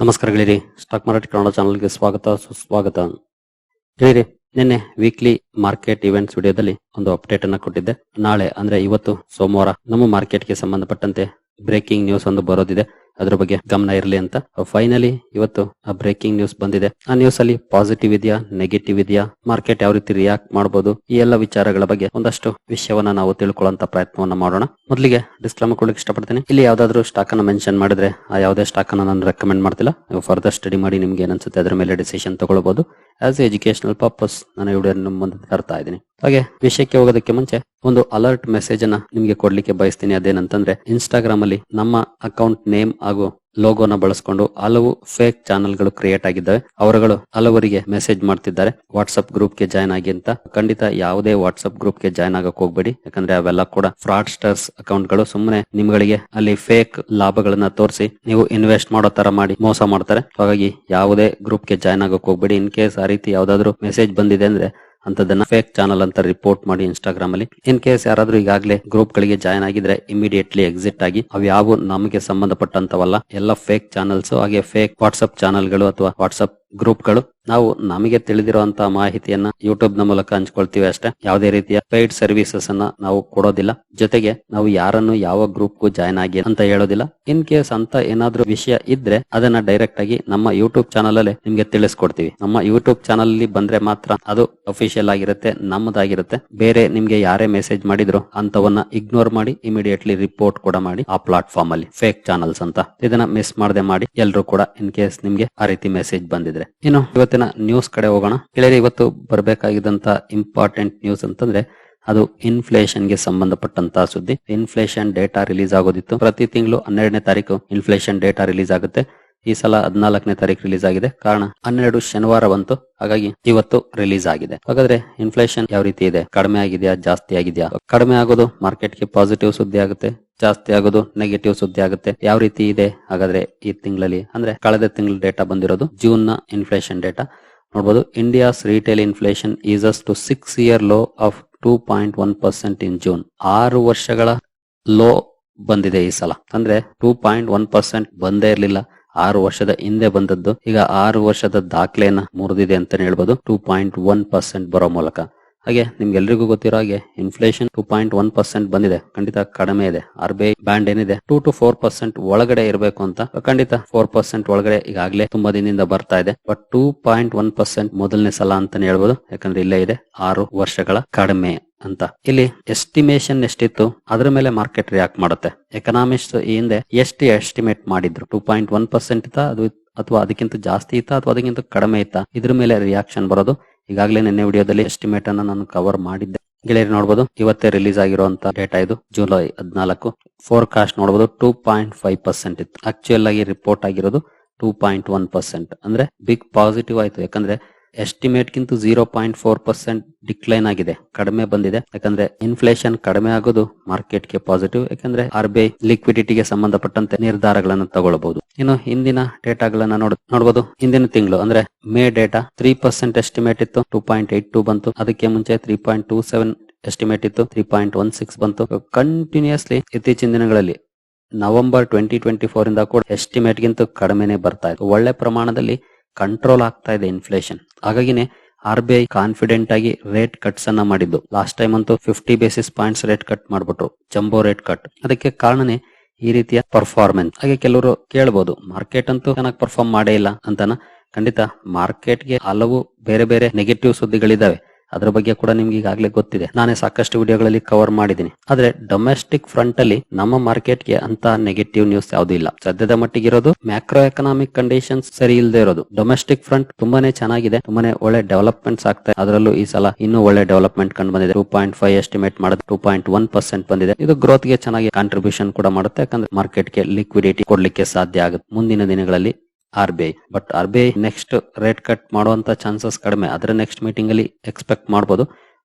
ನಮಸ್ಕಾರ ಗೆಳೆಯರಿ. Stock market Kannada ಚಾನಲ್ಗೆ ಸ್ವಾಗತ, ಸುಸ್ವಾಗತ. ಹೇಳಿರಿ ನಿನ್ನೆ ವೀಕ್ಲಿ ಮಾರ್ಕೆಟ್ ಇವೆಂಟ್ಸ್ ವಿಡಿಯೋದಲ್ಲಿ ಒಂದು ಅಪ್ಡೇಟ್ ಅನ್ನ ಕೊಟ್ಟಿದ್ದೆ. ನಾಳೆ ಅಂದ್ರೆ ಇವತ್ತು ಸೋಮವಾರ ನಮ್ಮ ಮಾರ್ಕೆಟ್ಗೆ ಸಂಬಂಧಪಟ್ಟಂತೆ ಬ್ರೇಕಿಂಗ್ ನ್ಯೂಸ್ ಒಂದು ಬರೋದಿದೆ. ಅದ್ರ ಬಗ್ಗೆ ಗಮನ ಇರಲಿ ಅಂತ. ಫೈನಲಿ ಇವತ್ತು ಆ ಬ್ರೇಕಿಂಗ್ ನ್ಯೂಸ್ ಬಂದಿದೆ. ಆ ನ್ಯೂಸ್ ಅಲ್ಲಿ ಪಾಸಿಟಿವ್ ಇದೆಯಾ ನೆಗೆಟಿವ್ ಇದೆಯಾ ಮಾರ್ಕೆಟ್ ಯಾವ ರೀತಿ ರಿಯಾಕ್ಟ್ ಮಾಡಬಹುದು ಈ ಎಲ್ಲ ವಿಚಾರಗಳ ಬಗ್ಗೆ ಒಂದಷ್ಟು ವಿಷಯವನ್ನ ನಾವು ತಿಳ್ಕೊಳ್ಳುವಂತ ಪ್ರಯತ್ನವನ್ನ ಮಾಡೋಣ. ಮೊದಲಿಗೆ ಡಿಸ್ಕ್ಲೈಮರ್ ಕೊಡ್ಲಿಕ್ಕೆ ಇಷ್ಟಪಡ್ತೀನಿ. ಇಲ್ಲಿ ಯಾವ್ದಾದ್ರು ಸ್ಟಾಕ್ ಅನ್ನ ಮೆನ್ಷನ್ ಮಾಡಿದ್ರೆ ಆ ಯಾವುದೇ ಸ್ಟಾಕ್ ಅನ್ನ ನಾನು ರೆಕಮೆಂಡ್ ಮಾಡ್ತಿಲ್ಲ. ನೀವು ಫರ್ದರ್ ಸ್ಟಡಿ ಮಾಡಿ ನಿಮ್ಗೆ ಏನನ್ಸುತ್ತೆ ಅದ್ರ ಮೇಲೆ ಡಿಸಿಷನ್ ತಗೊಳ್ಬಹುದು ಆಸ್ ಎಜುಕೇಶನಲ್ ಪರ್ಪಸ್ ನಾನು ನಿಮ್ಮ ಮುಂದೆ ತರ್ತಾ ಇದ್ದೀನಿ. ಹಾಗೆ, ವಿಷಯಕ್ಕೆ ಹೋಗೋದಕ್ಕೆ ಮುಂಚೆ ಒಂದು ಅಲರ್ಟ್ ಮೆಸೇಜ್ ಅನ್ನ ನಿಮ್ಗೆ ಕೊಡ್ಲಿಕ್ಕೆ ಬಯಸ್ತೀನಿ. ಅದೇನಂತಂದ್ರೆ ಇನ್ಸ್ಟಾಗ್ರಾಮ್ ಅಲ್ಲಿ ನಮ್ಮ ಅಕೌಂಟ್ ನೇಮ್ ಹಾಗೂ ಲೋಗೋನ ಬಳಸ್ಕೊಂಡು ಹಲವು ಫೇಕ್ ಚಾನೆಲ್ಗಳು ಕ್ರಿಯೇಟ್ ಆಗಿದ್ದಾವೆ. ಅವರುಗಳು ಹಲವರಿಗೆ ಮೆಸೇಜ್ ಮಾಡ್ತಿದ್ದಾರೆ. ವಾಟ್ಸ್ಆಪ್ ಗ್ರೂಪ್ಗೆ ಜಾಯ್ನ್ ಆಗಿ ಅಂತ. ಖಂಡಿತ ಯಾವುದೇ ವಾಟ್ಸ್ಆಪ್ ಗ್ರೂಪ್ಗೆ ಜಾಯ್ನ್ ಆಗಕ್ ಹೋಗ್ಬೇಡಿ. ಯಾಕಂದ್ರೆ ಅವೆಲ್ಲ ಕೂಡ ಫ್ರಾಡ್ ಸ್ಟರ್ಸ್ ಅಕೌಂಟ್ಗಳು. ಸುಮ್ಮನೆ ನಿಮ್ಗಳಿಗೆ ಅಲ್ಲಿ ಫೇಕ್ ಲಾಭಗಳನ್ನ ತೋರಿಸಿ ನೀವು ಇನ್ವೆಸ್ಟ್ ಮಾಡೋ ತರ ಮಾಡಿ ಮೋಸ ಮಾಡ್ತಾರೆ. ಹಾಗಾಗಿ ಯಾವುದೇ ಗ್ರೂಪ್ಗೆ ಜಾಯ್ನ್ ಆಗಕ್ ಹೋಗ್ಬೇಡಿ. ಇನ್ ಕೇಸ್ ಆ ರೀತಿ ಯಾವ್ದಾದ್ರು ಮೆಸೇಜ್ ಬಂದಿದೆ ಅಂದ್ರೆ ಅಂತದನ್ನ ಫೇಕ್ ಚಾನಲ್ ಅಂತ ರಿಪೋರ್ಟ್ ಮಾಡಿ ಇನ್ಸ್ಟಾಗ್ರಾಮ್ ಅಲ್ಲಿ. ಇನ್ ಕೇಸ್ ಯಾರಾದ್ರೂ ಈಗಾಗಲೇ ಗ್ರೂಪ್ ಗಳಿಗೆ ಜಾಯ್ನ್ ಆಗಿದ್ರೆ ಇಮಿಡಿಯೇಟ್ಲಿ ಎಕ್ಸಿಟ್ ಆಗಿ ಅವು ಯಾವ ನಮಗೆ ಸಂಬಂಧಪಟ್ಟಂತವಲ್ಲ. ಎಲ್ಲ ಫೇಕ್ ಚಾನಲ್ಸ್ ಹಾಗೆ ಫೇಕ್ ವಾಟ್ಸ್ಆಪ್ ಚಾನಲ್ಗಳು ಅಥವಾ ವಾಟ್ಸ್ಆಪ್ ಗ್ರೂಪ್ಗಳು. ನಾವು ನಮಗೆ ತಿಳಿದಿರುವಂತಹ ಮಾಹಿತಿಯನ್ನ ಯೂಟ್ಯೂಬ್ನ ಮೂಲಕ ಹಂಚ್ಕೊಳ್ತೀವಿ ಅಷ್ಟೇ. ಯಾವುದೇ ರೀತಿಯ ಪೇಯ್ಡ್ ಸರ್ವಿಸಸ್ ಅನ್ನ ನಾವು ಕೊಡೋದಿಲ್ಲ. ಜೊತೆಗೆ ನಾವು ಯಾರನ್ನು ಯಾವ ಗ್ರೂಪ್ ಗೂ ಜಾಯ್ನ್ ಆಗಿ ಅಂತ ಹೇಳೋದಿಲ್ಲ. ಇನ್ ಕೇಸ್ ಅಂತ ಏನಾದ್ರೂ ವಿಷಯ ಇದ್ರೆ ಅದನ್ನ ಡೈರೆಕ್ಟ್ ಆಗಿ ನಮ್ಮ ಯೂಟ್ಯೂಬ್ ಚಾನಲ್ ಅಲ್ಲಿ ನಿಮ್ಗೆ ತಿಳಿಸ್ಕೊಡ್ತೀವಿ. ನಮ್ಮ ಯೂಟ್ಯೂಬ್ ಚಾನಲ್ ಅಲ್ಲಿ ಬಂದ್ರೆ ಮಾತ್ರ ಅದು ಅಫಿಷಿಯಲ್ ಆಗಿರುತ್ತೆ, ನಮ್ಮದಾಗಿರುತ್ತೆ. ಬೇರೆ ನಿಮ್ಗೆ ಯಾರೇ ಮೆಸೇಜ್ ಮಾಡಿದ್ರು ಅಂತವನ್ನ ಇಗ್ನೋರ್ ಮಾಡಿ ಇಮಿಡಿಯೇಟ್ಲಿ ರಿಪೋರ್ಟ್ ಕೂಡ ಮಾಡಿ ಆ ಪ್ಲಾಟ್ಫಾರ್ಮ್ ಅಲ್ಲಿ. ಫೇಕ್ ಚಾನಲ್ಸ್ ಅಂತ. ಇದನ್ನ ಮಿಸ್ ಮಾಡದೆ ಮಾಡಿ ಎಲ್ಲರೂ ಕೂಡ ಇನ್ ಕೇಸ್ ನಿಮ್ಗೆ ಆ ರೀತಿ ಮೆಸೇಜ್ ಬಂದಿದ್ರೆ. ಇನ್ನು ಇವತ್ತಿನ ನ್ಯೂಸ್ ಕಡೆ ಹೋಗೋಣ. ಗೆಳೆಯರೆ ಇವತ್ತು ಬರಬೇಕಾಗಿದ್ದಂತ ಇಂಪಾರ್ಟೆಂಟ್ ನ್ಯೂಸ್ ಅಂತಂದ್ರೆ ಅದು ಇನ್ಫ್ಲೇಷನ್ಗೆ ಸಂಬಂಧಪಟ್ಟಂತ ಸುದ್ದಿ. ಇನ್ಫ್ಲೇಷನ್ ಡೇಟಾ ರಿಲೀಸ್ ಆಗೋದಿತ್ತು. ಪ್ರತಿ ತಿಂಗಳು ಹನ್ನೆರಡನೇ ತಾರೀಕು ಇನ್ಫ್ಲೇಷನ್ ಡೇಟಾ ರಿಲೀಸ್ ಆಗುತ್ತೆ. ಈ ಸಲ ಹದಿನಾಲ್ಕನೇ ತಾರೀಕು ರಿಲೀಸ್ ಆಗಿದೆ. ಕಾರಣ ಹನ್ನೆರಡು ಶನಿವಾರ ಬಂತು. ಹಾಗಾಗಿ ಇವತ್ತು ರಿಲೀಸ್ ಆಗಿದೆ. ಹಾಗಾದ್ರೆ ಇನ್ಫ್ಲೇಷನ್ ಯಾವ ರೀತಿ ಇದೆ? ಕಡಿಮೆ ಆಗಿದೆಯಾ? ಜಾಸ್ತಿ ಆಗಿದೆಯಾ? ಕಡಿಮೆ ಆಗೋದು ಮಾರ್ಕೆಟ್ಗೆ ಪಾಸಿಟಿವ್ ಸುದ್ದಿ ಆಗುತ್ತೆ. ಜಾಸ್ತಿ ಆಗೋದು ನೆಗೆಟಿವ್ ಸುದ್ದಿ ಆಗುತ್ತೆ. ಯಾವ ರೀತಿ ಇದೆ? ಹಾಗಾದ್ರೆ ಈ ತಿಂಗಳಲ್ಲಿ ಅಂದ್ರೆ ಕಳೆದ ತಿಂಗಳ ಡೇಟಾ ಬಂದಿರೋದು ಜೂನ್ನ ಇನ್ಫ್ಲೇಷನ್ ಡೇಟಾ ನೋಡಬಹುದು India's retail inflation eases to six year low of two point one percent in June ಆರು ವರ್ಷಗಳ ಲೋ ಬಂದಿದೆ ಈ ಸಲ. ಅಂದ್ರೆ ಟೂ ಪಾಯಿಂಟ್ ಒನ್ ಪರ್ಸೆಂಟ್ ಬಂದೇ ಇರಲಿಲ್ಲ. ಆರು ವರ್ಷದ ಹಿಂದೆ ಬಂದದ್ದು. ಈಗ ಆರು ವರ್ಷದ ದಾಖಲೆಯನ್ನ ಮುರಿದಿದೆ ಅಂತ ಹೇಳ್ಬೋದು. ಟೂ ಪಾಯಿಂಟ್ ಒನ್ ಪರ್ಸೆಂಟ್ ಬರೋ ಮೂಲಕ. ಹಾಗೆ ನಿಮ್ಗೆಲ್ರಿಗೂ ಗೊತ್ತಿರೋ ಹಾಗೆ inflation two point one percent ಬಂದಿದೆ. ಖಂಡಿತ ಕಡಿಮೆ ಇದೆ. ಆರ್ ಬಿ ಐ ಬ್ಯಾಂಡ್ ಏನಿದೆ? ಟೂ ಟು ಫೋರ್ ಪರ್ಸೆಂಟ್ ಒಳಗಡೆ ಇರಬೇಕು ಅಂತ. ಖಂಡಿತ ಫೋರ್ ಪರ್ಸೆಂಟ್ ಒಳಗಡೆ ಈಗಾಗಲೇ ತುಂಬಾ ದಿನದಿಂದ ಬರ್ತಾ ಇದೆ. But two point one percent ಮೊದಲನೇ ಸಲ ಅಂತಾನೆ ಹೇಳ್ಬೋದು. ಯಾಕಂದ್ರೆ ಇಲ್ಲೇ ಇದೆ. ಆರು ವರ್ಷಗಳ ಕಡಿಮೆ. ಅಂತ. ಇಲ್ಲಿ ಎಸ್ಟಿಮೇಶನ್ ಎಷ್ಟಿತ್ತು? ಅದ್ರ ಮೇಲೆ ಮಾರ್ಕೆಟ್ ರಿಯಾಕ್ಟ್ ಮಾಡುತ್ತೆ. ಎಕನಾಮಿಕ್ಸ್ ಈ ಹಿಂದೆ ಎಷ್ಟು ಎಸ್ಟಿಮೇಟ್ ಮಾಡಿದ್ರು? ಟೂ ಪಾಯಿಂಟ್ ಒನ್ ಪರ್ಸೆಂಟ್ ಇತ್ತ? ಅದು ಅಥವಾ ಅದಕ್ಕಿಂತ ಜಾಸ್ತಿ ಇತ್ತ? ಅಥವಾ ಅದಕ್ಕಿಂತ ಕಡಿಮೆ ಇತ್ತ? ಇದ್ರ ಮೇಲೆ ರಿಯಾಕ್ಷನ್ ಬರೋದು. ಈಗಾಗಲೇ ನಿನ್ನೆ ವಿಡಿಯೋದಲ್ಲಿ ಎಸ್ಟಿಮೇಟ್ ಅನ್ನ ನಾನು ಕವರ್ ಮಾಡಿದ್ದೆ. ಗೆಳೆಯರು ನೋಡಬಹುದು ಇವತ್ತೇ ರಿಲೀಸ್ ಆಗಿರುವಂತಹ ಡೇಟಾ ಇದು, ಜುಲೈ ಹದಿನಾಲ್ಕು. ಫೋರ್ ಕಾಸ್ಟ್ ನೋಡಬಹುದು ಟೂ ಪಾಯಿಂಟ್ ಫೈವ್ ಪರ್ಸೆಂಟ್ ಇತ್ತು. ಆಕ್ಚುಯಲ್ ಆಗಿ ರಿಪೋರ್ಟ್ ಆಗಿರೋದು ಟೂ ಪಾಯಿಂಟ್ ಒನ್ ಪರ್ಸೆಂಟ್ ಅಂದ್ರೆ ಬಿಗ್ ಪಾಸಿಟಿವ್ ಆಯ್ತು. ಯಾಕಂದ್ರೆ ಎಸ್ಟಿಮೇಟ್ ಗಿಂತ zero point four percent decline ಆಗಿದೆ, ಕಡಿಮೆ ಬಂದಿದೆ. ಯಾಕಂದ್ರೆ ಇನ್ಫ್ಲೇಷನ್ ಕಡಿಮೆ ಆಗೋದು ಮಾರ್ಕೆಟ್ಗೆ ಪಾಸಿಟಿವ್ ಯಾಕಂದ್ರೆ ಆರ್ ಬಿ ಐ ಲಿಕ್ವಿಡಿಟಿಗೆ ಸಂಬಂಧಪಟ್ಟಂತೆ ನಿರ್ಧಾರಗಳನ್ನು ತಗೊಳ್ಳಬಹುದು ಇನ್ನು ಹಿಂದಿನ ಡೇಟಾಗಳನ್ನ ನೋಡ ನೋಡಬಹುದು ಹಿಂದಿನ ತಿಂಗಳು ಅಂದ್ರೆ May data three percent estimate ಇತ್ತು ಟೂ ಪಾಯಿಂಟ್ ಏಟ್ ಟೂ ಬಂತು. ಅದಕ್ಕೆ ಮುಂಚೆ three point two seven estimate ಇತ್ತು ತ್ರೀ ಪಾಯಿಂಟ್ ಒನ್ ಸಿಕ್ಸ್ ಬಂತು. ಕಂಟಿನ್ಯೂಸ್ಲಿ ಇತ್ತೀಚಿನ ದಿನಗಳಲ್ಲಿ ನವೆಂಬರ್ ಟ್ವೆಂಟಿ ಟ್ವೆಂಟಿ ಫೋರ್ ಇಂದ ಕೂಡ ಎಸ್ಟಿಮೇಟ್ ಗಿಂತ ಕಡಿಮೆನೆ ಬರ್ತಾ ಇತ್ತು ಒಳ್ಳೆ ಪ್ರಮಾಣದಲ್ಲಿ ಕಂಟ್ರೋಲ್ ಆಗ್ತಾ ಇದೆ ಇನ್ಫ್ಲೇಷನ್ ಹಾಗಾಗಿನೇ ಆರ್ ಬಿ ಐ ಕಾನ್ಫಿಡೆಂಟ್ ಆಗಿ ರೇಟ್ ಕಟ್ಸ್ ಅನ್ನ ಮಾಡಿದ್ದು. ಲಾಸ್ಟ್ ಟೈಮ್ ಅಂತೂ fifty basis points rate cut ಮಾಡ್ಬಿಟ್ರು. ಜಂಬೋ ರೇಟ್ ಕಟ್ ಅದಕ್ಕೆ ಕಾರಣನೇ ಈ ರೀತಿಯ ಪರ್ಫಾರ್ಮೆನ್ಸ್ ಹಾಗೆ ಕೆಲವರು ಕೇಳಬಹುದು ಮಾರ್ಕೆಟ್ ಅಂತೂ ಚೆನ್ನಾಗಿ ಪರ್ಫಾರ್ಮ್ ಮಾಡೇ ಇಲ್ಲ ಅಂತಾನ ಖಂಡಿತ ಮಾರ್ಕೆಟ್ಗೆ ಹಲವು ಬೇರೆ ಬೇರೆ ನೆಗೆಟಿವ್ ಸುದ್ದಿಗಳಿದಾವೆ. ಅದ್ರ ಬಗ್ಗೆ ಕೂಡ ನಿಮ್ಗೆ ಈಗಾಗಲೇ ಗೊತ್ತಿದೆ. ನಾನೇ ಸಾಕಷ್ಟು ವಿಡಿಯೋಗಳಲ್ಲಿ ಕವರ್ ಮಾಡಿದ್ದೀನಿ. ಆದ್ರೆ ಡೊಮೆಸ್ಟಿಕ್ ಫ್ರಂಟ್ ಅಲ್ಲಿ ನಮ್ಮ ಮಾರ್ಕೆಟ್ಗೆ ಅಂತ ನೆಗೆಟಿವ್ ನ್ಯೂಸ್ ಯಾವ್ದು ಇಲ್ಲ. ಸದ್ಯದ ಮಟ್ಟಿಗೆ ಇರೋದು ಮ್ಯಾಕ್ರೋ ಎಕನಾಮಿಕ್ ಕಂಡೀಷನ್ಸ್ ಸರಿ ಇಲ್ಲದೆ ಇರೋದು. ಡೊಮೆಸ್ಟಿಕ್ ಫ್ರಂಟ್ ತುಂಬಾನೇ ಚೆನ್ನಾಗಿದೆ, ತುಂಬಾನೇ ಒಳ್ಳೆ ಡೆವಲಪ್ಮೆಂಟ್ಸ್ ಆಗ್ತಾ ಅದರಲ್ಲೂ ಈ ಸಲ ಇನ್ನೂ ಒಳ್ಳೆ ಡೆವಲಪ್ಮೆಂಟ್ ಕಂಡು ಬಂದಿದೆ. ಟೂ ಪಾಯಿಂಟ್ ಫೈವ್ ಎಸ್ಟಿಮೇಟ್ ಮಾಡೋದು ಟೂ ಪಾಯಿಂಟ್ ಒನ್ ಪರ್ಸೆಂಟ್ ಬಂದಿದೆ. ಇದು ಗ್ರೋತ್ಗೆ ಚೆನ್ನಾಗಿ ಕಾಂಟ್ರಿಬ್ಯೂಷನ್ ಕೂಡ ಮಾಡುತ್ತೆ, ಯಾಕಂದ್ರೆ ಮಾರ್ಕೆಟ್ಗೆ ಲಿಕ್ವಿಡಿಟಿ ಕೊಡ್ಲಿಕ್ಕೆ ಸಾಧ್ಯ ಆಗುತ್ತೆ. ಮುಂದಿನ ದಿನಗಳಲ್ಲಿ R B I but R B I next rate cut ಮಾಡುವಂತ ಚಾನ್ಸಸ್ ಕಡಿಮೆ. ಅದರ ನೆಕ್ಸ್ಟ್ ಮೀಟಿಂಗ್ ಅಲ್ಲಿ ಎಕ್ಸ್ಪೆಕ್ಟ್ ಮಾಡಬಹುದು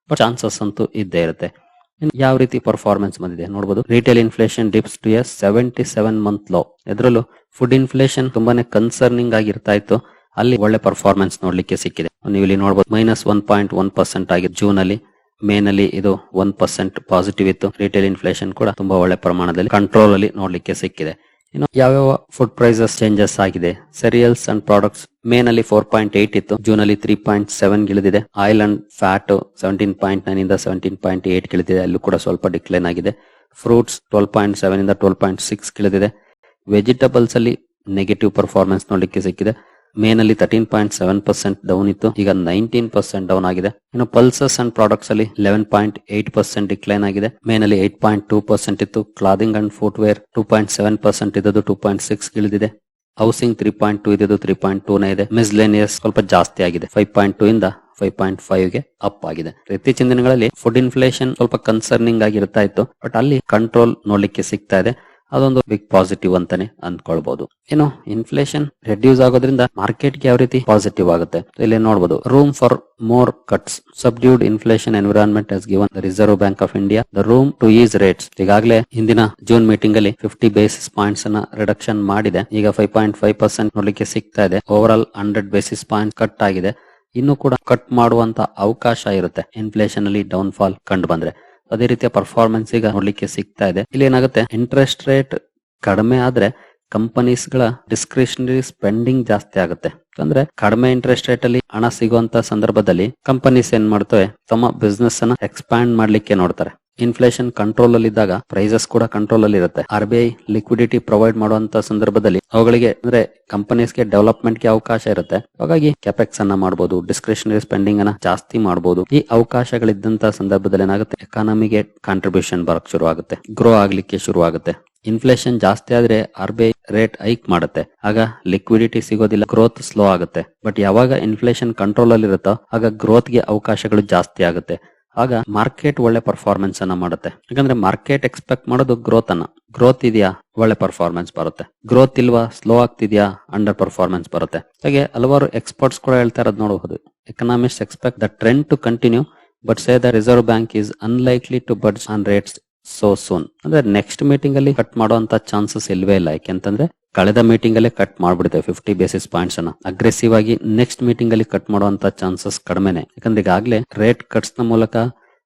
ಬಟ್ ಚಾನ್ಸಸ್ ಅಂತೂ ಇದ್ದೇ ಇರುತ್ತೆ. ಯಾವ ರೀತಿ ಪರ್ಫಾರ್ಮೆನ್ಸ್ ಬಂದಿದೆ ನೋಡಬಹುದು retail inflation dips to its seventy seven month low ಇದರಲ್ಲೂ ಫುಡ್ ಇನ್ಫ್ಲೇಷನ್ ತುಂಬಾನೇ ಕನ್ಸರ್ನಿಂಗ್ ಆಗಿರ್ತಾ ಇತ್ತು. ಅಲ್ಲಿ ಒಳ್ಳೆ ಪರ್ಫಾರ್ಮೆನ್ಸ್ ನೋಡ್ಲಿಕ್ಕೆ ಸಿಕ್ಕಿದೆ. ನೀವು ಇಲ್ಲಿ ನೋಡಬಹುದು minus one point one percent ಆಗಿದೆ ಜೂನ್ ಅಲ್ಲಿ ಮೇ ನಲ್ಲಿ ಇದು ಒನ್ ಪರ್ಸೆಂಟ್ ಪಾಸಿಟಿವ್ ಇತ್ತು. ರಿಟೇಲ್ ಇನ್ಫ್ಲೇಷನ್ ಕೂಡ ತುಂಬಾ ಒಳ್ಳೆ ಪ್ರಮಾಣದಲ್ಲಿ ಕಂಟ್ರೋಲ್ ಅಲ್ಲಿ ನೋಡ್ಲಿಕ್ಕೆ ಸಿಕ್ಕಿದೆ. ಇನ್ನು ಯಾವ್ಯಾವ ಫುಡ್ ಪ್ರೈಸಸ್ ಚೇಂಜಸ್ ಆಗಿದೆ? ಸೆರಿಯಲ್ಸ್ ಅಂಡ್ ಪ್ರಾಡಕ್ಟ್ಸ್ ಮೇ ನಲ್ಲಿ ಫೋರ್ ಪಾಯಿಂಟ್ ಏಟ್ ಇತ್ತು. ಜೂನ್ ಅಲ್ಲಿ ತ್ರೀ ಪಾಯಿಂಟ್ ಸೆವೆನ್ ಇಳಿದಿದೆ oil and fat seventeen point nine ಇಂದ ಸೆವೆಂಟೀನ್ ಪಾಯಿಂಟ್ ಏಟ್ ಇಳಿದಿದೆ ಅಲ್ಲೂ ಕೂಡ ಸ್ವಲ್ಪ ಡಿಕ್ಲೈನ್ ಆಗಿದೆ. ಫ್ರೂಟ್ಸ್ ಟ್ವೆಲ್ ಪಾಯಿಂಟ್ ಸೆವೆನ್ ಇಂದ ಟ್ವೆಲ್ ಪಾಯಿಂಟ್ ಸಿಕ್ಸ್ ಇಳಿದಿದೆ ವೆಜಿಟೇಬಲ್ಸ್ ಅಲ್ಲಿ ನೆಗೆಟಿವ್ ಪರ್ಫಾರ್ಮೆನ್ಸ್ ನೋಡಲಿಕ್ಕೆ ಸಿಕ್ಕಿದೆ. ಮೇ ನಲ್ಲಿ thirteen point seven percent down ಇತ್ತು. ಈಗ ನೈನ್ಟೀನ್ ಪರ್ಸೆಂಟ್ ಡೌನ್ ಆಗಿದೆ. ಇನ್ನು ಪಲ್ಸಸ್ ಅಂಡ್ ಪ್ರಾಡಕ್ಟ್ಸ್ ಅಲ್ಲಿ eleven point eight percent decline ಆಗಿದೆ. ಮೇ ನಲ್ಲಿ ಏಟ್ ಪಾಯಿಂಟ್ ಟೂ ಪರ್ಸೆಂಟ್ ಇತ್ತು. Clothing and footwear two point seven percent ಇದ್ದದ್ದು ಟೂ ಪಾಯಿಂಟ್ ಸಿಕ್ಸ್ ಇಳಿದಿದೆ. ಹೌಸಿಂಗ್ ತ್ರೀ ಪಾಯಿಂಟ್ ಟೂ ಇದ್ದು ತ್ರೀ ಪಾಯಿಂಟ್ ಟೂ ನೇ ಇದೆ. ಮಿಸ್ಲೇನಿಯಸ್ ಸ್ವಲ್ಪ ಜಾಸ್ತಿ ಆಗಿದೆ. ಫೈವ್ ಪಾಯಿಂಟ್ ಟೂ ಇಂದ ಫೈವ್ ಪಾಯಿಂಟ್ ಫೈವ್ಗೆ ಅಪ್ ಆಗಿದೆ. ಇತ್ತೀಚಿನ ದಿನಗಳಲ್ಲಿ ಫುಡ್ ಇನ್ಫ್ಲೇಷನ್ ಸ್ವಲ್ಪ ಕನ್ಸರ್ನಿಂಗ್ ಆಗಿರ್ತಾ ಇತ್ತು. ಬಟ್ ಅಲ್ಲಿ ಕಂಟ್ರೋಲ್ ನೋಡ್ಲಿಕ್ಕೆ ಸಿಗ್ತಾ ಇದೆ. ಅದೊಂದು ಬಿಗ್ ಪಾಸಿಟಿವ್ ಅಂತಾನೆ ಅಂದ್ಕೊಳ್ಬಹುದು ಏನು ಇನ್ಫ್ಲೇಷನ್ ರೆಡ್ಯೂಸ್ ಆಗೋದ್ರಿಂದ ಮಾರ್ಕೆಟ್ಗೆ ಯಾವ ರೀತಿ ಪಾಸಿಟಿವ್ ಆಗುತ್ತೆ? ಇಲ್ಲಿ ನೋಡಬಹುದು room for more cuts subdued inflation environment has given reserve bank of India the room to ease rates ಈಗಾಗಲೇ ಹಿಂದಿನ ಜೂನ್ ಮೀಟಿಂಗ್ ಅಲ್ಲಿ ಫಿಫ್ಟಿ ಬೇಸಿಸ್ ಪಾಯಿಂಟ್ಸ್ ಅನ್ನ ರಿಡಕ್ಷನ್ ಮಾಡಿದೆ. ಈಗ ಫೈವ್ ಪಾಯಿಂಟ್ ಫೈವ್ ಪರ್ಸೆಂಟ್ ನೋಡ್ಲಿಕ್ಕೆ ಸಿಗ್ತಾ ಇದೆ. Over all hundred basis point cut ಆಗಿದೆ. ಇನ್ನು ಕೂಡ ಕಟ್ ಮಾಡುವಂತ ಅವಕಾಶ ಇರುತ್ತೆ. ಇನ್ಫ್ಲೇಷನ್ ಅಲ್ಲಿ ಡೌನ್ ಫಾಲ್ ಕಂಡು ಬಂದ್ರೆ. ಅದೇ ರೀತಿಯ ಪರ್ಫಾರ್ಮೆನ್ಸ್ ಈಗ ನೋಡ್ಲಿಕ್ಕೆ ಸಿಗ್ತಾ ಇದೆ. ಇಲ್ಲಿ ಏನಾಗುತ್ತೆ? ಇಂಟ್ರೆಸ್ಟ್ ರೇಟ್ ಕಡಿಮೆ ಆದ್ರೆ ಕಂಪನೀಸ್ಗಳ ಡಿಸ್ಕ್ರಿಷನರಿ ಸ್ಪೆಂಡಿಂಗ್ ಜಾಸ್ತಿ ಆಗುತ್ತೆ. ಅಂದ್ರೆ ಕಡಿಮೆ ಇಂಟ್ರೆಸ್ಟ್ ರೇಟ್ ಅಲ್ಲಿ ಹಣ ಸಿಗುವಂತ ಸಂದರ್ಭದಲ್ಲಿ ಕಂಪನೀಸ್ ಏನ್ ಮಾಡ್ತವೆ? ತಮ್ಮ ಬಿಸ್ನೆಸ್ ಅನ್ನ ಎಕ್ಸ್ಪ್ಯಾಂಡ್ ಮಾಡ್ಲಿಕ್ಕೆ ನೋಡ್ತಾರೆ. ಇನ್ಫ್ಲೇಷನ್ ಕಂಟ್ರೋಲ್ ಅಲ್ಲಿ ಇದ್ದಾಗ ಪ್ರೈಸಸ್ ಕೂಡ ಕಂಟ್ರೋಲ್ ಅಲ್ಲಿ ಇರುತ್ತೆ R B I liquidity provide ಮಾಡುವಂತ ಸಂದರ್ಭದಲ್ಲಿ ಅವುಗಳಿಗೆ ಅಂದ್ರೆ ಕಂಪನೀಸ್ಗೆ ಡೆವಲಪ್ಮೆಂಟ್ಗೆ ಅವಕಾಶ ಇರುತ್ತೆ. ಹಾಗಾಗಿ ಕ್ಯಾಪೆಕ್ಸ್ ಅನ್ನ ಮಾಡಬಹುದು ಡಿಸ್ಕ್ರಿಷನರಿ ಸ್ಪೆಂಡಿಂಗ್ ಅನ್ನ ಜಾಸ್ತಿ ಮಾಡಬಹುದು ಈ ಅವಕಾಶಗಳಿದ್ದಂತ ಸಂದರ್ಭದಲ್ಲಿ ಏನಾಗುತ್ತೆ? ಎಕಾನಮಿಗೆ ಕಾಂಟ್ರಿಬ್ಯೂಷನ್ ಬರಕ್ ಶುರು ಆಗುತ್ತೆ ಗ್ರೋ ಆಗ್ಲಿಕ್ಕೆ ಶುರು ಆಗುತ್ತೆ ಇನ್ಫ್ಲೇಷನ್ ಜಾಸ್ತಿ ಆದ್ರೆ R B I rate hike ಮಾಡುತ್ತೆ. ಆಗ ಲಿಕ್ವಿಡಿಟಿ ಸಿಗೋದಿಲ್ಲ ಗ್ರೋತ್ ಸ್ಲೋ ಆಗುತ್ತೆ. ಬಟ್ ಯಾವಾಗ ಇನ್ಫ್ಲೇಷನ್ ಕಂಟ್ರೋಲ್ ಅಲ್ಲಿ ಇರುತ್ತೋ ಆಗ ಗ್ರೋತ್ಗೆ ಅವಕಾಶಗಳು ಜಾಸ್ತಿ ಆಗುತ್ತೆ. ಆಗ ಮಾರ್ಕೆಟ್ ಒಳ್ಳೆ ಪರ್ಫಾರ್ಮೆನ್ಸ್ ಅನ್ನ ಮಾಡುತ್ತೆ. ಯಾಕಂದ್ರೆ ಮಾರ್ಕೆಟ್ ಎಕ್ಸ್ಪೆಕ್ಟ್ ಮಾಡೋದು ಗ್ರೋತ್ ಅನ್ನ. ಗ್ರೋತ್ ಇದೆಯಾ? ಒಳ್ಳೆ ಪರ್ಫಾರ್ಮೆನ್ಸ್ ಬರುತ್ತೆ. ಗ್ರೋತ್ ಇಲ್ವಾ? ಸ್ಲೋ ಆಗ್ತಿದ್ಯಾ? ಅಂಡರ್ ಪರ್ಫಾರ್ಮೆನ್ಸ್ ಬರುತ್ತೆ. ಹಾಗೆ ಹಲವಾರು ಎಕ್ಸ್ಪರ್ಟ್ಸ್ ಕೂಡ ಹೇಳ್ತಾ ಇರೋದು ನೋಡಬಹುದು economist expect the trend to continue but say the reserve bank is unlikely to budge on rates so soon ಅಂದ್ರೆ ನೆಕ್ಸ್ಟ್ ಮೀಟಿಂಗ್ ಅಲ್ಲಿ ಕಟ್ ಮಾಡುವಂತ ಚಾನ್ಸಸ್ ಇಲ್ವೇ ಇಲ್ಲ. ಯಾಕೆಂತಂದ್ರೆ ಕಳೆದ ಮೀಟಿಂಗ್ ಅಲ್ಲೇ ಕಟ್ ಮಾಡ್ಬಿಡುತ್ತೆ ಫಿಫ್ಟಿ ಬೇಸಿಸ್ ಪಾಯಿಂಟ್ಸ್ ಅನ್ನ. ಅಗ್ರೆಸಿವ್ ಆಗಿ ನೆಕ್ಸ್ಟ್ ಮೀಟಿಂಗ್ ಅಲ್ಲಿ ಕಟ್ ಮಾಡುವಂತ ಚಾನ್ಸಸ್ ಕಡಿಮೆನೆ. ಯಾಕಂದ್ರೆ ಈಗಾಗಲೇ ರೇಟ್ ಕಟ್ಸ್ನ ಮೂಲಕ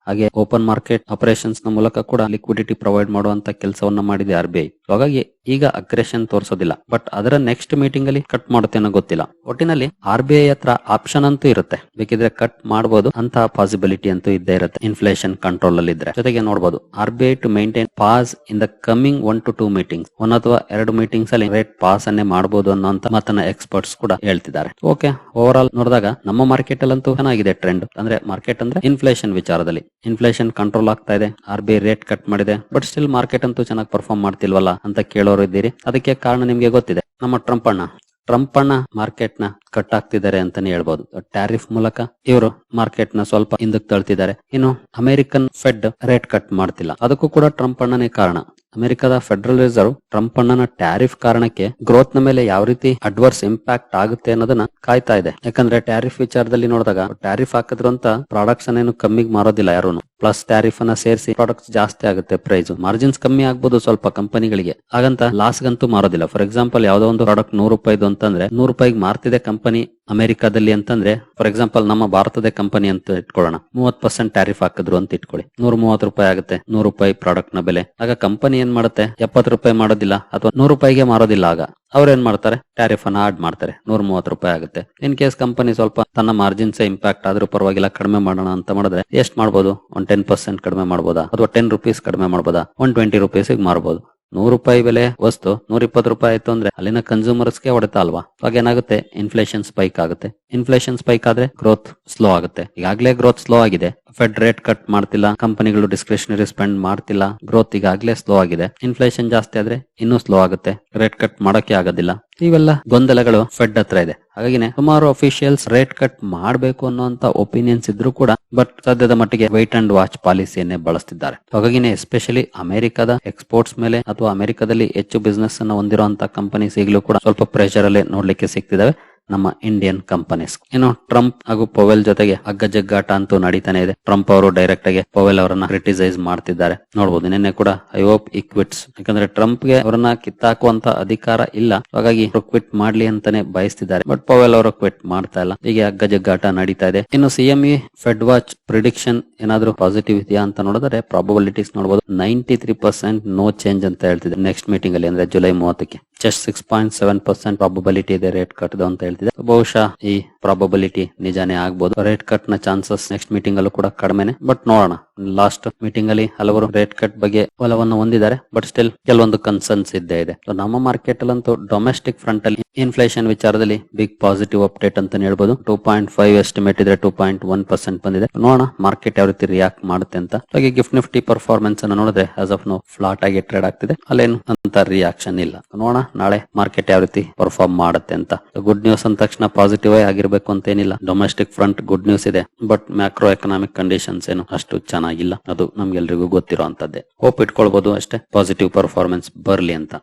ಹಾಗೆ ಓಪನ್ ಮಾರ್ಕೆಟ್ ಆಪರೇಷನ್ಸ್ನ ಮೂಲಕ ಕೂಡ ಲಿಕ್ವಿಡಿಟಿ ಪ್ರೊವೈಡ್ ಮಾಡುವಂತ ಕೆಲಸವನ್ನ ಮಾಡಿದೆ ಆರ್ ಬಿ ಐ ಹಾಗಾಗಿ ಈಗ ಅಗ್ರೆಷನ್ ತೋರಿಸೋದಿಲ್ಲ. ಬಟ್ ಅದರ ನೆಕ್ಸ್ಟ್ ಮೀಟಿಂಗ್ ಅಲ್ಲಿ ಕಟ್ ಮಾಡುತ್ತೇನೋ ಗೊತ್ತಿಲ್ಲ. ಒಟ್ಟಿನಲ್ಲಿ ಆರ್ ಬಿ ಐ ಹತ್ರ ಆಪ್ಷನ್ ಅಂತೂ ಇರುತ್ತೆ. ಬೇಕಿದ್ರೆ ಕಟ್ ಮಾಡಬಹುದು ಅಂತ ಪಾಸಿಬಿಲಿಟಿ ಅಂತೂ ಇದ್ದೇ ಇರುತ್ತೆ. ಇನ್ಫ್ಲೇಷನ್ ಕಂಟ್ರೋಲ್ ಅಲ್ಲಿ ಇದ್ರೆ. ಜೊತೆಗೆ ನೋಡಬಹುದು R B I to maintain pause in the coming one to two meetings one ಅಥವಾ ಎರಡು ಮೀಟಿಂಗ್ಸ್ ಅಲ್ಲಿ ರೇಟ್ ಪಾಸ್ ಅನ್ನೇ ಮಾಡಬಹುದು ಅನ್ನೋಂತ ಮಾತನ್ನ ಎಕ್ಸ್ಪರ್ಟ್ಸ್ ಕೂಡ ಹೇಳ್ತಿದ್ದಾರೆ. ಓಕೆ ಓವರ್ ಆಲ್ ನೋಡಿದಾಗ ನಮ್ಮ ಮಾರ್ಕೆಟ್ ಅಲ್ಲಂತೂ ಚೆನ್ನಾಗಿದೆ ಟ್ರೆಂಡ್ ಅಂದ್ರೆ ಮಾರ್ಕೆಟ್ ಅಂದ್ರೆ ಇನ್ಫ್ಲೇಷನ್ ವಿಚಾರದಲ್ಲಿ. ಇನ್ಫ್ಲೇಷನ್ ಕಂಟ್ರೋಲ್ ಆಗ್ತಾ ಇದೆ. R B I rate cut ಮಾಡಿದೆ. ಬಟ್ ಸ್ಟಿಲ್ ಮಾರ್ಕೆಟ್ ಅಂತೂ ಚೆನ್ನಾಗಿ ಪರ್ಫಾರ್ಮ್ ಮಾಡ್ತಿಲ್ವಲ್ಲ ಅಂತ ಕೇಳೋರು ಇದ್ದೀರಿ. ಅದಕ್ಕೆ ಕಾರಣ ನಿಮ್ಗೆ ಗೊತ್ತಿದೆ. ನಮ್ಮ ಟ್ರಂಪ್ ಅಣ್ಣ. ಟ್ರಂಪ್ ಅಣ್ಣ ಮಾರ್ಕೆಟ್ನ ಕಟ್ ಆಗ್ತಿದ್ದಾರೆ ಅಂತಾನೆ ಹೇಳ್ಬಹುದು ಟ್ಯಾರಿಫ್ ಮೂಲಕ ಇವರು ಮಾರ್ಕೆಟ್ನ ಸ್ವಲ್ಪ ಹಿಂದಕ್ಕೆ ತಳ್ತಿದ್ದಾರೆ. ಇನ್ನು ಅಮೆರಿಕನ್ ಫೆಡ್ ರೇಟ್ ಕಟ್ ಮಾಡ್ತಿಲ್ಲ. ಅದಕ್ಕೂ ಕೂಡ ಟ್ರಂಪ್ ಅಣ್ಣನೇ ಕಾರಣ. ಅಮೆರಿಕದ ಫೆಡರಲ್ ರಿಸರ್ವ್ ಟ್ರಂಪ್ ಅಣ್ಣನ ಟ್ಯಾರಿಫ್ ಕಾರಣಕ್ಕೆ ಗ್ರೋತ್ನ ಮೇಲೆ ಯಾವ ರೀತಿ ಅಡ್ವರ್ಸ್ ಇಂಪ್ಯಾಕ್ಟ್ ಆಗುತ್ತೆ ಅನ್ನೋದನ್ನ ಕಾಯ್ತಾ ಇದೆ. ಯಾಕಂದ್ರೆ ಟ್ಯಾರಿಫ್ ವಿಚಾರದಲ್ಲಿ ನೋಡಿದಾಗ ಟ್ಯಾರಿಫ್ ಹಾಕಿದ್ರಂತ ಪ್ರಾಡಕ್ಟ್ಸ್ ಏನು ಕಮ್ಮಿಗೆ ಮಾರೋದಿಲ್ಲ ಯಾರು ಪ್ಲಸ್ ಟ್ಯಾರಿಫ್ ಅನ್ನ ಸೇರಿಸಿ ಪ್ರಾಡಕ್ಟ್ ಜಾಸ್ತಿ ಆಗುತ್ತೆ ಪ್ರೈಸ್ ಮಾರ್ಜಿನ್ಸ್ ಕಮ್ಮಿ ಆಗ್ಬೋದು ಸ್ವಲ್ಪ ಕಂಪನಿಗಳಿಗೆ ಹಾಗಂತ ಲಾಸ್ ಗಂತೂ ಮಾರೋದಿಲ್ಲ. ಫಾರ್ ಎಕ್ಸಾಂಪಲ್ ಯಾವ್ದೋ ಒಂದು ಪ್ರಾಡಕ್ಟ್ ನೂರು ರೂಪಾಯಿದು ಅಂತಂದ್ರೆ, ನೂರು ರೂಪಾಯಿಗೆ ಮಾರ್ತಿದೆ ಕಂಪನಿ ಅಮೆರಿಕಾದಲ್ಲಿ ಅಂತಂದ್ರೆ ಫಾರ್ ಎಕ್ಸಾಂಪಲ್ ನಮ್ಮ ಭಾರತದ ಕಂಪನಿ ಅಂತ ಇಟ್ಕೊಳ್ಳೋಣ. ಮೂವತ್ ಪರ್ಸೆಂಟ್ ಟ್ಯಾರಿಫ್ ಹಾಕಿದ್ರು ಅಂತ ಇಟ್ಕೊಳ್ಳಿ. ನೂರ ಮೂವತ್ತು ರೂಪಾಯಿ ಆಗುತ್ತೆ ನೂರು ರೂಪಾಯಿ ಪ್ರಾಡಕ್ಟ್ನ ಬೆಲೆ. ಆಗ ಕಂಪನಿ ಏನ್ ಮಾಡುತ್ತೆ? ಎಪ್ಪತ್ತು ರೂಪಾಯಿ ಮಾಡೋದಿಲ್ಲ ಅಥವಾ ನೂರು ರೂಪಾಯಿಗೆ ಮಾರೋದಿಲ್ಲ ಆಗ. ಅವ್ರ ಏನ್ ಮಾಡ್ತಾರೆ? ಟ್ಯಾರಿಫ್ ಅನ್ನ ಆಡ್ ಮಾಡ್ತಾರೆ. ನೂರ ಮೂವತ್ತು ರೂಪಾಯಿ ಆಗುತ್ತೆ. ಇನ್ ಕೇಸ್ ಕಂಪನಿ ಸ್ವಲ್ಪ ತನ್ನ ಮಾರ್ಜಿನ್ಸ್ ಇಂಪ್ಯಾಕ್ಟ್ ಆದ್ರೂ ಪರವಾಗಿಲ್ಲ, ಕಡಿಮೆ ಮಾಡೋಣ ಅಂತ ಮಾಡಿದ್ರೆ ಎಷ್ಟ್ ಮಾಡ್ಬೋದು? ಒಂದ್ ಟೆನ್ ಪರ್ಸೆಂಟ್ ಕಡಿಮೆ ಮಾಡಬಹುದಾ ಅಥವಾ ಟೆನ್ ರುಪೀಸ್ ಕಡಿಮೆ ಮಾಡಬಹುದಾ ಒನ್ ಟ್ವೆಂಟಿ ರುಪೀಸ್ ಮಾರ್ಬೋದು. ನೂರು ರೂಪಾಯಿ ಬೆಲೆ, ವಸ್ತು ನೂರ ಇಪ್ಪತ್ತು ರೂಪಾಯಿ ಆಯ್ತು ಅಂದ್ರೆ ಅಲ್ಲಿನ ಕನ್ಸ್ಯೂಮರ್ಸ್ಗೆ ಹೊಡೆತ ಅಲ್ವಾ? ಅವಾಗ ಏನಾಗುತ್ತೆ? ಇನ್ಫ್ಲೇಷನ್ ಸ್ಪೈಕ್ ಆಗುತ್ತೆ. ಇನ್ಫ್ಲೇಷನ್ ಸ್ಪೈಕ್ ಆದ್ರೆ ಗ್ರೋತ್ ಸ್ಲೋ ಆಗುತ್ತೆ. ಈಗಾಗಲೇ ಗ್ರೋತ್ ಸ್ಲೋ ಆಗಿದೆ. ಫೆಡ್ ರೇಟ್ ಕಟ್ ಮಾಡ್ತಿಲ್ಲ. ಕಂಪನಿಗಳು ಡಿಸ್ಕ್ರಿಷನರಿ ಸ್ಪೆಂಡ್ ಮಾಡ್ತಿಲ್ಲ. ಗ್ರೋತ್ ಈಗಾಗಲೇ ಸ್ಲೋ ಆಗಿದೆ. ಇನ್ಫ್ಲೇಷನ್ ಜಾಸ್ತಿ ಆದ್ರೆ ಇನ್ನೂ ಸ್ಲೋ ಆಗುತ್ತೆ. ರೇಟ್ ಕಟ್ ಮಾಡೋಕೆ ಆಗೋದಿಲ್ಲ. ಇವೆಲ್ಲ ಗೊಂದಲಗಳು ಫೆಡ್ ಹತ್ರ ಇದೆ. ಹಾಗಾಗಿನೇ ಸುಮಾರು ಅಫಿಷಿಯಲ್ಸ್ ರೇಟ್ ಕಟ್ ಮಾಡಬೇಕು ಅನ್ನುವಂತ ಒಪಿನಿಯನ್ಸ್ ಇದ್ರು ಕೂಡ ಬಟ್ ಸದ್ಯದ ಮಟ್ಟಿಗೆ ವೈಟ್ ಅಂಡ್ ವಾಚ್ ಪಾಲಿಸಿಯನ್ನೇ ಬಳಸ್ತಿದ್ದಾರೆ. ಹಾಗಾಗಿನೇ ಎಸ್ಪೆಷಲಿ ಅಮೆರಿಕದ ಎಕ್ಸ್ಪೋರ್ಟ್ಸ್ ಮೇಲೆ ಅಥವಾ ಅಮೆರಿಕದಲ್ಲಿ ಹೆಚ್ಚು ಬಿಸ್ನೆಸ್ ಅನ್ನು ಹೊಂದಿರುವಂತಹ ಕಂಪನೀಸ್ ಈಗಲೂ ಕೂಡ ಸ್ವಲ್ಪ ಪ್ರೆಷರ್ ಅಲ್ಲಿ ನೋಡ್ಲಿಕ್ಕೆ ಸಿಗ್ತಿದಾವೆ. ನಮ್ಮ ಇಂಡಿಯನ್ ಕಂಪನೀಸ್ ಇನ್ನು ಟ್ರಂಪ್ ಹಾಗೂ ಪೊವೆಲ್ ಜೊತೆಗೆ ಹಗ್ಗ ಜಗ್ಗಾಟ ಅಂತೂ ನಡೀತಾನೆ ಇದೆ. ಟ್ರಂಪ್ ಅವರು ಡೈರೆಕ್ಟ್ ಆಗಿ ಪೊವೆಲ್ ಅವರನ್ನ ಕ್ರಿಟಿಸೈಸ್ ಮಾಡ್ತಿದ್ದಾರೆ. ನೋಡಬಹುದು ನಿನ್ನೆ ಕೂಡ ಐ ಹೋಪ್ ಇಕ್ವಿಟ್ಸ್ ಯಾಕಂದ್ರೆ ಟ್ರಂಪ್ಗೆ ಅವರನ್ನ ಕಿತ್ತಾಕುವಂತ ಅಧಿಕಾರ ಇಲ್ಲ. ಹಾಗಾಗಿ ಅವರು ಕ್ವಿಟ್ ಮಾಡ್ಲಿ ಅಂತಾನೆ ಬಯಸ್ತಿದ್ದಾರೆ. ಬಟ್ ಪೊವೆಲ್ ಅವರು ಕ್ವಿಟ್ ಮಾಡ್ತಾ ಇಲ್ಲ. ಹೀಗೆ ಹಗ್ಗ ಜಗ್ಗಾಟ ನಡೀತಾ ಇದೆ. ಇನ್ನು ಸಿಎಂಇ ಫೆಡ್ ವಾಚ್ ಪ್ರಿಡಿಕ್ಷನ್ ಏನಾದ್ರೂ ಪಾಸಿಟಿವ್ ಇದೆಯಾ ಅಂತ ನೋಡಿದ್ರೆ ಪ್ರಾಬಬಿಲಿಟೀಸ್ ನೋಡಬಹುದು ninety three percent no change ಅಂತ ಹೇಳ್ತಿದೆ ನೆಕ್ಸ್ಟ್ ಮೀಟಿಂಗ್ ಅಲ್ಲಿ ಅಂದ್ರೆ ಜುಲೈ ಮೂವತ್ತಕ್ಕೆ. Just six point seven percent probability ಇದೆ ರೇಟ್ ಕಟ್ ಅಂತ ಹೇಳ್ತಿದೆ. ಬಹುಶಃ ಈ ಪ್ರಾಬಬಿಲಿಟಿ ನಿಜಾನೇ ಆಗ್ಬೋದು. ರೇಟ್ ಕಟ್ನ ಚಾನ್ಸಸ್ ನೆಕ್ಸ್ಟ್ ಮೀಟಿಂಗ್ ಅಲ್ಲೂ ಕೂಡ ಕಡಿಮೆನೆ. ಬಟ್ ನೋಡೋಣ. ಲಾಸ್ಟ್ ಮೀಟಿಂಗ್ ಅಲ್ಲಿ ಹಲವರು ರೇಟ್ ಕಟ್ ಬಗ್ಗೆ ಒಲವನ್ನು ಹೊಂದಿದ್ದಾರೆ. ಬಟ್ ಸ್ಟಿಲ್ ಕೆಲವೊಂದು ಕನ್ಸರ್ನ್ಸ್ ಇದ್ದೇ ಇದೆ. ನಮ್ಮ ಮಾರ್ಕೆಟ್ ಅಲ್ಲಂತೂ ಡೊಮೆಸ್ಟಿಕ್ ಫ್ರಂಟ್ ಅಲ್ಲಿ ಇನ್ಫ್ಲೇಷನ್ ವಿಚಾರದಲ್ಲಿ ಬಿಗ್ ಪಾಸಿಟಿವ್ ಅಪ್ಡೇಟ್ ಅಂತ ಹೇಳ್ಬೋದು. ಟೂ ಪಾಯಿಂಟ್ ಫೈವ್ ಎಸ್ಟಿಮೇಟ್ ಇದ್ರೆ ಟೂ ಪಾಯಿಂಟ್ ಒನ್ ಪರ್ಸೆಂಟ್ ಬಂದಿದೆ. ನೋಡೋಣ ಮಾರ್ಕೆಟ್ ಯಾವ ರೀತಿ ರಿಯಾಕ್ಟ್ ಮಾಡುತ್ತೆ ಅಂತ. ಹಾಗೆ ಗಿಫ್ಟ್ ನಿಫ್ಟಿ ಪರ್ಫಾರ್ಮೆನ್ಸ್ ಅನ್ನು ನೋಡಿದ್ರೆ ಆಸ್ ಆಫ್ ನೋ ಫ್ಲಾಟ್ ಆಗಿ ಟ್ರೇಡ್ ಆಗ್ತಿದೆ. ಅಲ್ಲೇನು ಅಂತ ರಿಯಾಕ್ಷನ್ ಇಲ್ಲ. ನೋಡೋಣ, ನಾಳೆ ಮಾರ್ಕೆಟ್ ಯಾವ ರೀತಿ ಪರ್ಫಾರ್ಮ್ ಮಾಡುತ್ತೆ ಅಂತ. ಗುಡ್ ನ್ಯೂಸ್ ಅಂದ ತಕ್ಷಣ ಪಾಸಿಟಿವ್ ಆಗಿರ್ಬೇಕು ಅಂತ ಏನಿಲ್ಲ ಡೊಮೆಸ್ಟಿಕ್ ಫ್ರಂಟ್ ಗುಡ್ ನ್ಯೂಸ್ ಇದೆ. ಬಟ್ ಮ್ಯಾಕ್ರೋ ಎಕನಾಮಿಕ್ ಕಂಡೀಷನ್ಸ್ ಏನು ಅಷ್ಟು ಚೆನ್ನಾಗಿಲ್ಲ. ಅದು ನಮ್ಗೆಲ್ರಿಗೂ ಗೊತ್ತಿರೋ ಅಂತದ್ದೇ ಹೋಪ್ ಇಟ್ಕೊಳ್ಬಹುದು ಅಷ್ಟೇ. ಪಾಸಿಟಿವ್ ಪರ್ಫಾರ್ಮೆನ್ಸ್ ಬರ್ಲಿ ಅಂತ.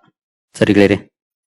ಸರಿ ಗೆಳೆಯರಿ